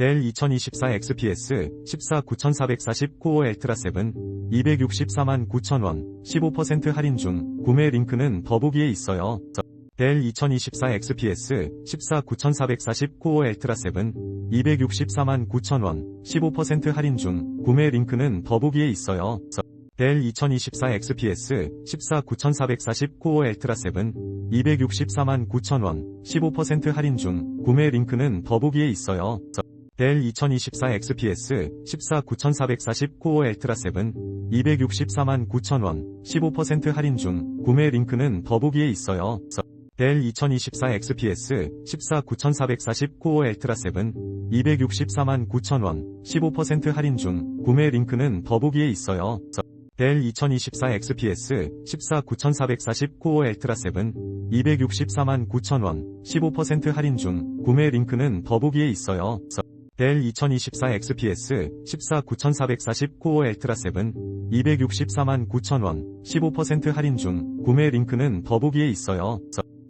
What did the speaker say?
델 2024 XPS 14 9440 코어 엘트라 7 264만 9천원 15% 할인 중 구매 링크는 더보기에 있어요. 델 2024 XPS 14 9440 코어 엘트라 7 264만 9천원 15% 할인 중 구매 링크는 더보기에 있어요. 델 2024 XPS 14 9440 코어 엘트라 7 264만 9천원 15% 할인 중 구매 링크는 더보기에 있어요. 델 2024 XPS 14 9440 코어 엘트라 7 264만 9천원 15% 할인 중 구매 링크는 더보기에 있어요. 델 2024 XPS 14 9440 코어 엘트라 7 264만 9천원 15% 할인 중 구매 링크는 더보기에 있어요. 델 2024 XPS 14 9440 코어 엘트라 7 264만 9천원 15% 할인 중 구매 링크는 더보기에 있어요. 델 2024 XPS 14 9440 코어 엘트라 7 264만 9천원 15% 할인 중 구매 링크는 더보기에 있어요.